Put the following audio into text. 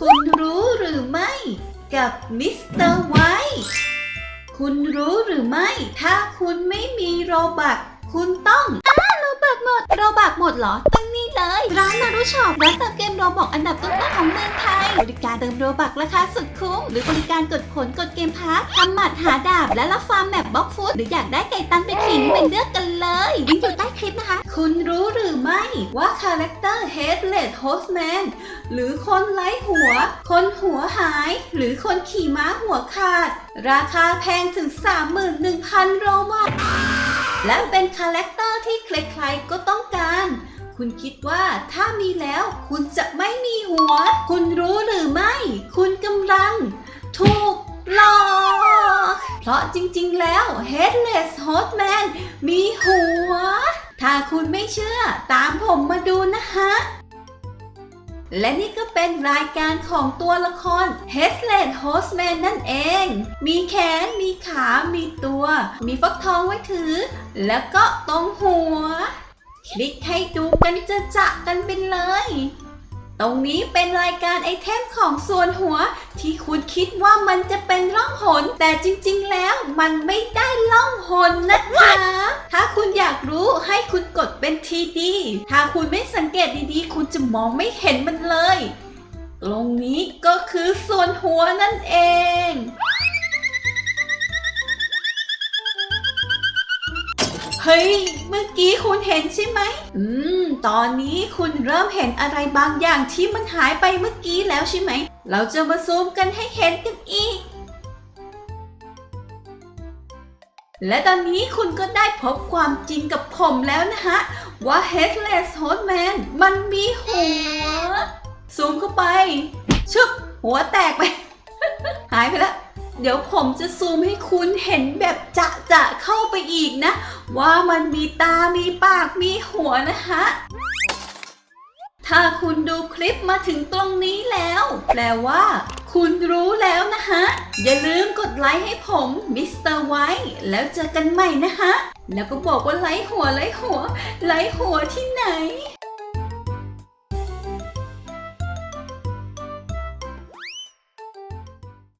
คุณรู้หรือไม่ กับมิสเตอร์ไวท์คุณรู้หรือไม่ ถ้าคุณไม่มีโรบักคุณต้องอ้าโรบักหมด โรบักหมดเหรอตั้งนี่เลย ร้านนารุช็อปร้านเติมเกมโรบอกอันดับต้นๆของเมืองไทย บริการเติมโรบักราคาสุดคุ้ม หรือบริการกดผลกดเกมพาร์ททำหมัดหาดาบ และรับฟาร์มแมปบล็อกฟุตหรืออยากได้ไก่ตันไปขิงไปเลือกกันเลยลิงก์อยู่ใต้คลิปนะคะ คุณรู้หรือไม่ ว่าคาแรคเตอร์ Headless Horseman หรือคนไร้หัว คนหัวหาย หรือคนขี่ม้าหัวขาด ราคาแพงถึง 31,000 โรบัคและเป็นคาแรคเตอร์ที่ใครๆก็ต้องการ คุณคิดว่าถ้ามีแล้วคุณจะไม่มีหัว คุณรู้หรือไม่ คุณกำลัง ถูกหลอกเพราะจริงๆแล้ว Headless Horseman มีหัว ถ้าคุณไม่เชื่อตามผมมาดูนะฮะและนี่ก็เป็นรายการของตัวละคร Headless Horseman นั่นเอง มีแขน มีขา มีตัว มีฟักทองไว้ถือ แล้วก็ตรงหัว คลิกให้ดูกันจะจะกันไปเลย ตรงนี้เป็นรายการไอเทมของส่วนหัว ที่คุณคิดว่ามันจะเป็นร่องหน แต่จริงๆ แล้วมันไม่ได้ร่องหนนะคะถ้าคุณอยากรู้ให้คุณกดเป็นทีดีถ้าคุณไม่สังเกตดีๆ คุณจะมองไม่เห็นมันเลย ตรงนี้ก็คือส่วนหัวนั่นเอง ฮ้ย เมื่อกี้คุณเห็นใช่ไหม อืม ตอนนี้คุณเริ่มเห็นอะไรบางอย่างที่มันหายไปเมื่อกี้แล้วใช่ไหม เราจะมาซูมกันให้เห็นกันอีก และตอนนี้คุณก็ได้พบความจริงกับผมแล้วนะฮะ ว่า Headless Horseman มันมีหัว ซูมเข้าไป ชึบหัวแตกไป หายไปแล้ว เดี๋ยวผมจะซูมให้คุณเห็นแบบจะจะเข้าไปอีกนะ ว่ามันมีตา มีปาก มีหัวนะฮะถ้าคุณดูคลิปมาถึงตรงนี้แล้ว แปลว่า คุณรู้แล้วนะฮะอย่าลืมกดไลค์ให้ผมมิสเตอร์ไว้แล้วเจอกันใหม่นะฮะแล้วก็บอกว่าไลค์หัวไลค์หัว ไลค์หัวที่ไหน